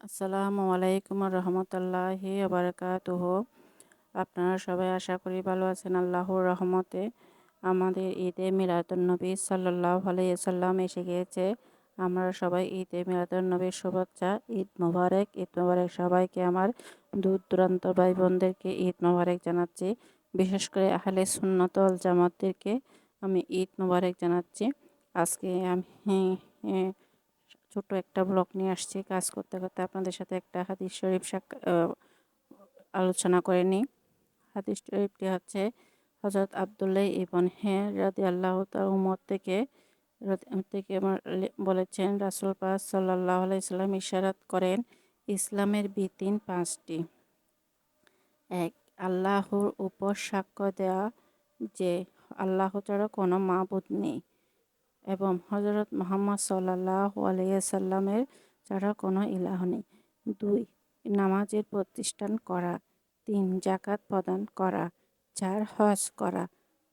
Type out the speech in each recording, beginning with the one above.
আসসালামু আলাইকুম রহমতুল্লাহি বারকাতুহ। আপনারা সবাই আশা করি ভালো আছেন, আল্লাহর রহমতে। আমাদের ঈদে মিলাদুন্নবী সাল্লাহ আলাইসাল্লাম এসে গিয়েছে। আমরা সবাই ঈদে মিলাদুন্নবীর শুভেচ্ছা, ঈদ মোবারক। ঈদ মোবারক সবাইকে আমার দূর দূরান্ত ভাই বোনদেরকে ঈদ মোবারক জানাচ্ছি। বিশেষ করে আহলে সুন্নতল জামাতদেরকে আমি ঈদ মোবারক জানাচ্ছি। আজকে আমি ছোট একটা ব্লগ নিয়ে আসছি, কাজ করতে করতে আপনাদের সাথে একটা হাদিস শরীফ আলোচনা করে নিই। হাদিস শরীফটি হচ্ছে হজরত আবদুল্লাহ ইবন হে রাদি আল্লাহ উমর থেকে থেকে বলেছেন, রাসুল পাস সাল্লাহ আলাইসাল্লাম ইশারাত করেন, ইসলামের বিতিন পাঁচটি। এক, আল্লাহর উপর সাক্ষ্য দেওয়া যে আল্লাহ ছাড়া কোনো মাবুদ নেই। এবং হজরত মোহাম্মদ সাল্লাহ আলিয়াল্লামের ছাড়া কোনো ইলাহ নেই। দুই, নামাজের প্রতিষ্ঠান করা। তিন জাকাত প্রদান করা। চার, হজ করা।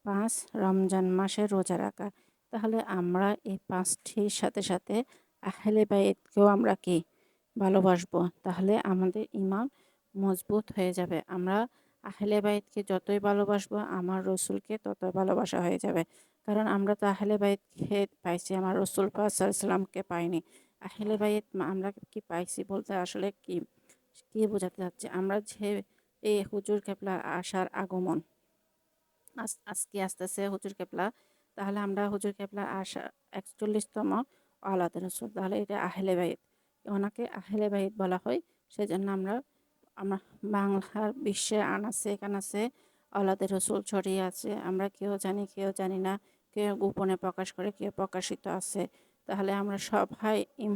পাঁচ, রমজান মাসে রোজা রাখা। তাহলে আমরা এই পাঁচটির সাথে সাথে আহলে বাইতকেও আমরা কি ভালোবাসবো? তাহলে আমাদের ইমান মজবুত হয়ে যাবে। আমরা আহলে বাইতকে যতই ভালোবাসবো, আমার রসুলকে ততই ভালোবাসা হয়ে যাবে। কারণ আমরা তো আহলে বাইত খেয়ে পাইছি, আমার রসুল পাসালামকে পাইনি। আহলে বাইত আমরা কি পাইছি বলতে আসলে কি কি বোঝাতে যাচ্ছে আমরা যে এই হুজুর কেপলার আসার আগমন আজকে আসতেছে হুজুর কেপলা তাহলে আমরা হুজুর কেপলার আসা একচল্লিশতম আলাদা রসুল, তাহলে এটা আহলে বাইত। ওনাকে আহলে বাইত বলা হয়, সেজন্য আমরা আমরা বাংলার বিশ্বে আনাছে কানাছে আলাদা রসুল ছড়িয়ে আছে। আমরা কেউ জানি কেউ জানি না, কেউ গোপনে প্রকাশ করে, কেউ প্রকাশিত আছে। তাহলে আমরা সবাই ইম,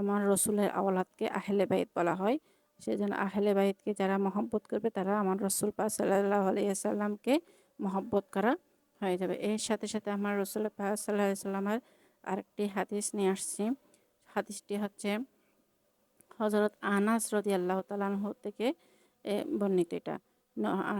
আমার রসুলের আওলাদকে আহলে বাইত বলা হয়। সেজন্য আহলে বাইতকে যারা মহব্বত করবে, তারা আমার রসুল পা সাল্লাহ আলিয়াল্লামকে মহব্বত করা হয়ে যাবে। এর সাথে সাথে আমার রসুল পা সাল্লাহ সাল্লামের আরেকটি হাদিস নিয়ে আসছি। হাদিসটি হচ্ছে হজরত আনাস রদি আল্লাহ তালাহ থেকে বর্ণিত এটা।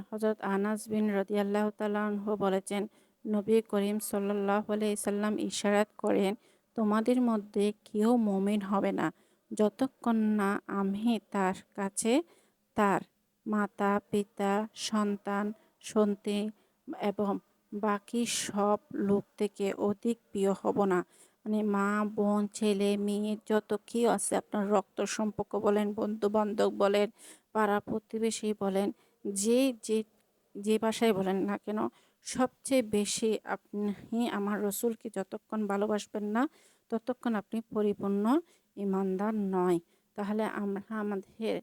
হজরত আনাস বিন রদি আল্লাহ তালাহ বলেছেন, নবী করিম সাল্লাহ সাল্লাম ইশারাত করেন, তোমাদের মধ্যে কেউ মমিন হবে না। যতক্ষণ না আমি তার কাছে তার মাতা, পিতা, সন্তান, সন্তি এবং বাকি সব লোক থেকে অধিক প্রিয় হব না। মানে মা, বোন, ছেলে, মেয়ে, যত কী আছে, আপনার রক্ত সম্পর্ক বলেন বন্ধু বান্ধব বলেন পাড়া প্রতিবেশী বলেন যে যে যে ভাষায় বলেন না কেন, সবচেয়ে বেশি আপনি আমার রসুলকে যতক্ষণ ভালোবাসবেন না, ততক্ষণ আপনি পরিপূর্ণ ইমানদার নয়। তাহলে আমরা আমাদের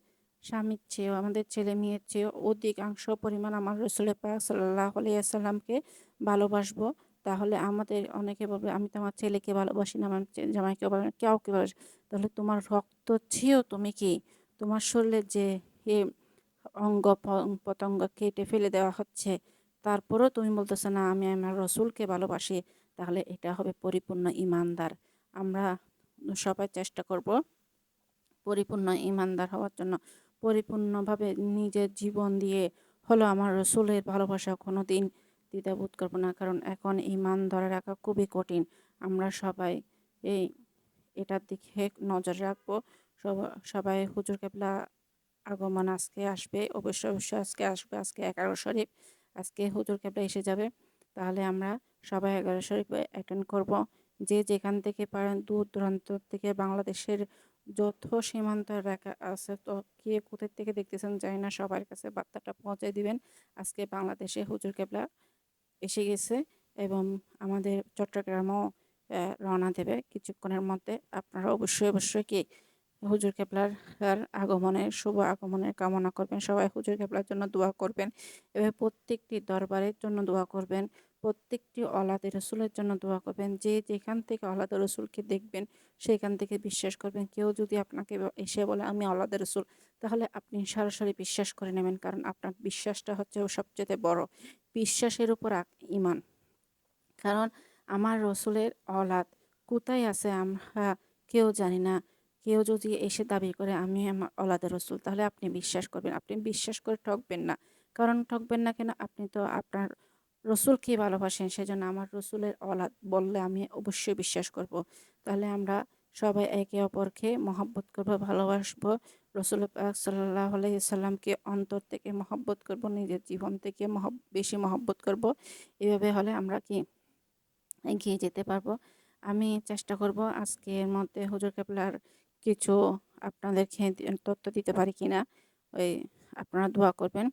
স্বামীর চেয়েও, আমাদের ছেলে মেয়ের চেয়েও অধিকাংশ পরিমাণ আমার রসুল পাক সাল্লাহ আলিয়াল্লামকে ভালোবাসবো। তাহলে আমাদের অনেকে বলবে, আমি তো আমার ছেলেকে ভালোবাসি না, আমার জামাইকে কাউকে ভালোবাসি তাহলে তোমার রক্ত চেয়েও তুমি কি? তোমার শরীরে যে অঙ্গ পতঙ্গ কেটে ফেলে দেওয়া হচ্ছে। তারপরেও তুমি বলতেছো, না, আমি আমার রসুলকে ভালোবাসি। তাহলে এটা হবে পরিপূর্ণ ইমানদার। আমরা সবাই চেষ্টা করব পরিপূর্ণ ইমানদার হওয়ার জন্য। পরিপূর্ণভাবে নিজের জীবন দিয়ে হলো আমার রসুলের ভালোবাসা কোনো দিন দ্বিধাবোধ করব না, কারণ এখন ইমান ধরে রাখা খুবই কঠিন। আমরা সবাই এই, এটার দিকে নজর রাখব। সবাই হুজুর কেবলা আগমন আজকে আসবে, অবশ্যই অবশ্যই আজকে আসবে, আজকে এগারো শরীফ, আজকে হুজুর কেবলা এসে যাবে। তাহলে আমরা সবাই এগারো শরীফ অ্যাটেন্ড করব। যে যেখান থেকে পারেন, দূর দূরান্ত থেকে, বাংলাদেশের যত সীমান্ত রেখা আছে, তো কে কোথার থেকে দেখতেছেন জানি না, সবার কাছে বার্তাটা পৌঁছে দিবেন। আজকে বাংলাদেশে হুজুর ক্যাবলা এসে গেছে এবং আমাদের চট্টগ্রামও রওনা দেবে কিছুক্ষণের মধ্যে। আপনারা অবশ্যই অবশ্যই কি হুজুর কেবলার আগমনের শুভ আগমনের কামনা করবেন। সবাই হুজুর কেবলার জন্য দোয়া করবেন। এভাবে প্রত্যেকটি দরবারের জন্য দোয়া করবেন। প্রত্যেকটি অলাদে রসুলের জন্য দোয়া করবেন। যে যেখান থেকে অলাদে রসুলকে দেখবেন, সেখান থেকে বিশ্বাস করবেন। কেউ যদি আপনাকে এসে বলে, আমি অলাদে রসুল, তাহলে আপনি সরাসরি বিশ্বাস করে নেবেন। কারণ আপনার বিশ্বাসটা হচ্ছে সবচেয়ে বড়। বিশ্বাসের উপর ইমান কারণ আমার রসুলের অলাদ কোথায় আছে আমরা কেউ জানি না। কেউ যদি এসে দাবি করে, আমি আমার অলাদের রসুল, তাহলে আপনি বিশ্বাস করবেন। আপনি বিশ্বাস করে ঠকবেন না। কারণ ঠকবেন না কেন? আপনি তো আপনার রসুলকে ভালোবাসেন, সেজন্য আমার রসুলের অলাদ বললে আমি অবশ্যই বিশ্বাস করব। তাহলে আমরা সবাই একে অপরকে মহব্বত করব, ভালোবাসবো। রসুল সাল্লাহ আলাইসাল্লামকে অন্তর থেকে মহব্বত করব, নিজের জীবন থেকে মহব, বেশি মহব্বত করব। এভাবে হলে আমরা কি এগিয়ে যেতে পারব? আমি চেষ্টা করব আজকের মধ্যে হুজুর কেবলার কিছু আপনাদেরকে তথ্য দিতে পারি কিনা, ওই আপনারা দোয়া করবেন।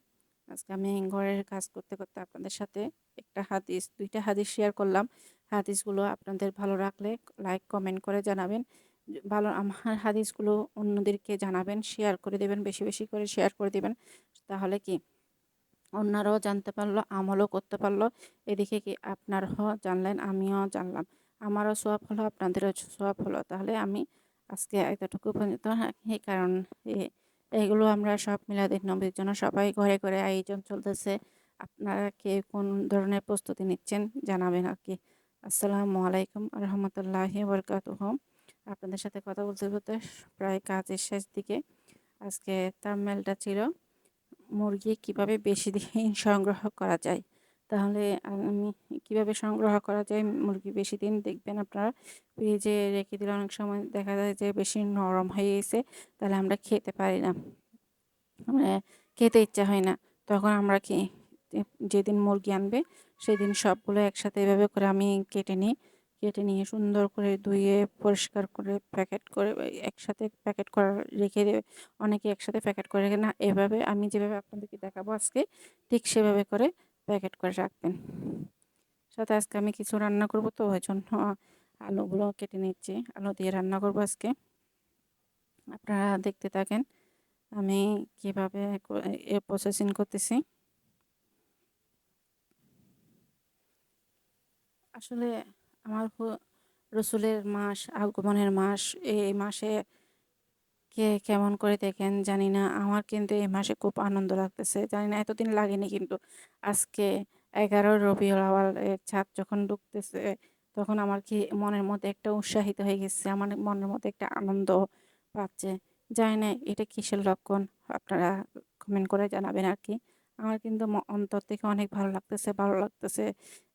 আজকে আমি ঘরের কাজ করতে করতে আপনাদের সাথে একটা হাদিস, দুইটা হাদিস শেয়ার করলাম। হাদিসগুলো আপনাদের ভালো রাখলে লাইক কমেন্ট করে জানাবেন। ভালো, আমার হাদিসগুলো অন্যদেরকে জানাবেন শেয়ার করে দেবেন, বেশি বেশি করে শেয়ার করে দেবেন। তাহলে কি অন্যরাও জানতে পারল, আমলও করতে পারল। এদিকে কি আপনারাও জানলেন, আমিও জানলাম। আমারও সোয়াব হলো, আপনাদেরও সোয়াব হলো। তাহলে আমি আজকে এতটুকু পর্যন্ত এই কারণ এগুলো আমরা সব মিলাদের নবীর জন্য সবাই ঘরে ঘরে আয়োজন চলতেছে। আপনারা কে কোন ধরনের প্রস্তুতি নিচ্ছেন জানাবেন আর কি আসসালামু আলাইকুম রহমতুল্লাহি বরকাতুহ। আপনাদের সাথে কথা বলতে বলতে প্রায় কাজের শেষ দিকে আজকে তার মেলটা ছিল, মুরগি কীভাবে বেশি দিন সংগ্রহ করা যায়? তাহলে আমি কীভাবে সংগ্রহ করা যায়? মুরগি বেশি দিন দেখবেন আপনারা। ফ্রিজে রেখে দিলে অনেক সময় দেখা যায় যে বেশি নরম হয়ে গেছে, তাহলে আমরা খেতে পারি না। মানে খেতে ইচ্ছা হয় না। তখন আমরা কি যেদিন মুরগি আনবে, সেদিন সবগুলো একসাথে এভাবে করে আমি কেটে নিই। কেটে নিয়ে সুন্দর করে ধুয়ে, পরিষ্কার করে প্যাকেট করে একসাথে প্যাকেট করা রেখে দেবে। অনেকে একসাথে প্যাকেট করে রেখে না। এভাবে আমি যেভাবে আপনাদেরকে দেখাবো আজকে, ঠিক সেভাবে করে প্যাকেট করে রাখবেন। সাথে আজকে আমি কিছু রান্না করব তো ওই জন্য আলুগুলো কেটে নিচ্ছি। আলু দিয়ে রান্না করব আজকে। আপনারা দেখতে থাকেন আমি কীভাবে এ প্রসেসিং করতেছি। আসলে আমার রসুলের মাস আগমনের মাস, এই মাসে কে কেমন করে দেখেন জানি না। আমার কিন্তু এই মাসে খুব আনন্দ লাগতেছে। জানি না, এতদিন লাগেনি কিন্তু। আজকে এগারো রবিউল আওয়ালের ছাদ যখন ঢুকতেছে তখন আমার কি মনের মধ্যে একটা উৎসাহিত হয়ে গেছে, আমার মনের মধ্যে একটা আনন্দ পাচ্ছে। জানি না, এটা কিসের লক্ষণ? আপনারা কমেন্ট করে জানাবেন আর কি আমার কিন্তু অন্তর থেকে অনেক ভালো লাগতেছে ভালো লাগতেছে।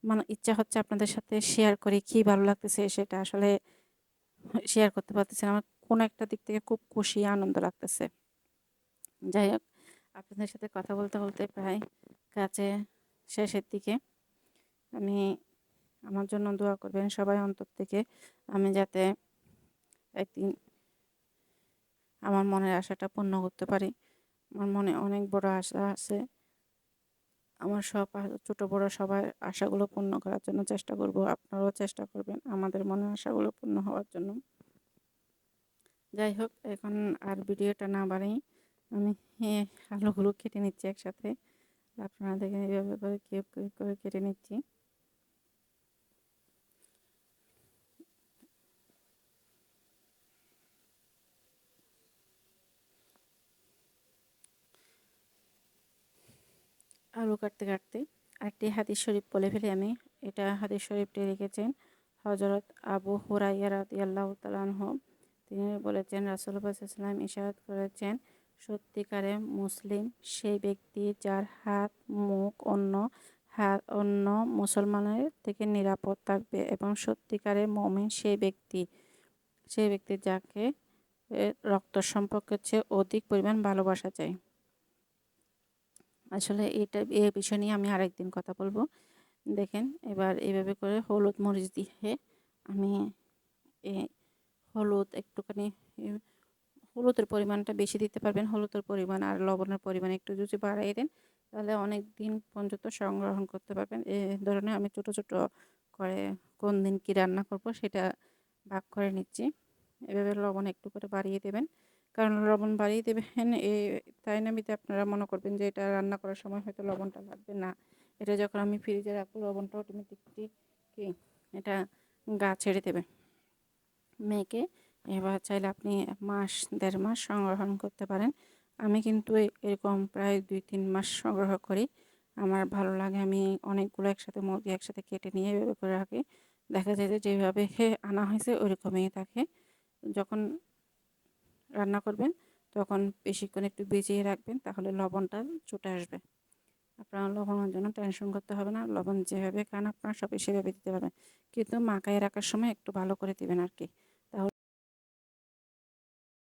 মানে ইচ্ছা হচ্ছে আপনাদের সাথে শেয়ার করি, কি ভালো লাগতেছে সেটা আসলে শেয়ার করতে পারতেছি আমার কোনো একটা দিক থেকে খুব খুশি, আনন্দ লাগতেছে। যাই হোক, আপনাদের সাথে কথা বলতে বলতে প্রায় কাছে শেষের দিকে। আমি, আমার জন্য দোয়া করবেন সবাই অন্তর থেকে। আমি যাতে একদিন আমার মনের আশাটা পূর্ণ করতে পারি। আমার মনে অনেক বড় আশা আছে। আমার সব ছোট বড় সবার আশাগুলো পূর্ণ করার জন্য চেষ্টা করব। আপনারাও চেষ্টা করবেন আমাদের মনের আশাগুলো পূর্ণ হওয়ার জন্য। যাই হোক এখন আর ভিডিওটা না বাড়াই, আমি আলুগুলো কেটে নিচ্ছি একসাথে। আপনারা দেখেন এইভাবে করে কেপ করে কেটে নিচ্ছি। আলু কাটতে কাটতে আরেকটি হাদিস শরীফ বলে ফেলি আমি। এটা হাদিস শরীফটি রেখেছেন হজরত আবু হুরাইয়া রাদি আল্লাহ তালাহ তিনি বলেছেন রাসুল্লাহাম ইশারত করেছেন, সত্যিকারে মুসলিম সেই ব্যক্তি যার হাত, মুখ অন্য হাত, অন্য মুসলমানের থেকে নিরাপদ থাকবে এবং সত্যিকারে মমিন সেই ব্যক্তি সেই ব্যক্তি যাকে রক্ত সম্পর্কের চেয়ে অধিক পরিমাণ ভালোবাসা চায়। আসলে এটা, এ বিষয় নিয়ে আমি আরেকদিন কথা বলব। দেখেন, এবার এইভাবে করে হলুদ মরিচ দিয়ে আমি হলুদ একটুখানি হলুদের পরিমাণটা বেশি দিতে পারবেন, হলুদের পরিমাণ আর লবণের পরিমাণ একটু যদি বাড়াই দেন, তাহলে অনেক দিন পর্যন্ত সংগ্রহণ করতে পারবেন। এ ধরনের আমি ছোট ছোট করে কোন দিন কি রান্না করব সেটা ভাগ করে নিচ্ছি। এভাবে লবণ একটু করে বাড়িয়ে দেবেন। কারণ লবণ বাড়িয়ে দেবেন, এ, তাই নামিতে আপনারা মনে করবেন যে এটা রান্না করার সময় হয়তো লবণটা লাগবে না। এটা যখন আমি ফ্রিজে রাখব, লবণটা অটোমেটিকলি কি? এটা গা ছেড়ে দেবে। মেয়েকে। এবার চাইলে আপনি মাস, দেড় মাস সংগ্রহণ করতে পারেন। আমি কিন্তু এরকম প্রায় দুই, তিন মাস সংগ্রহ করি। আমার ভালো লাগে, আমি অনেকগুলো একসাথে মুরগি একসাথে কেটে নিয়ে এভাবে করে রাখি। দেখা যায় যে যেভাবে আনা হয়েছে, ওইরকমই থাকে। যখন রান্না করবেন, তখন বেশিক্ষণ একটু বেজিয়ে রাখবেন, তাহলে লবণটা ছুটে আসবে। আপনার লবণের জন্য টেনশন করতে হবে না। লবণ যেভাবে খান আপনার সব সেভাবে দিতে পারবেন। কিন্তু মাকায় রাখার সময় একটু ভালো করে দেবেন আর কি তাহলে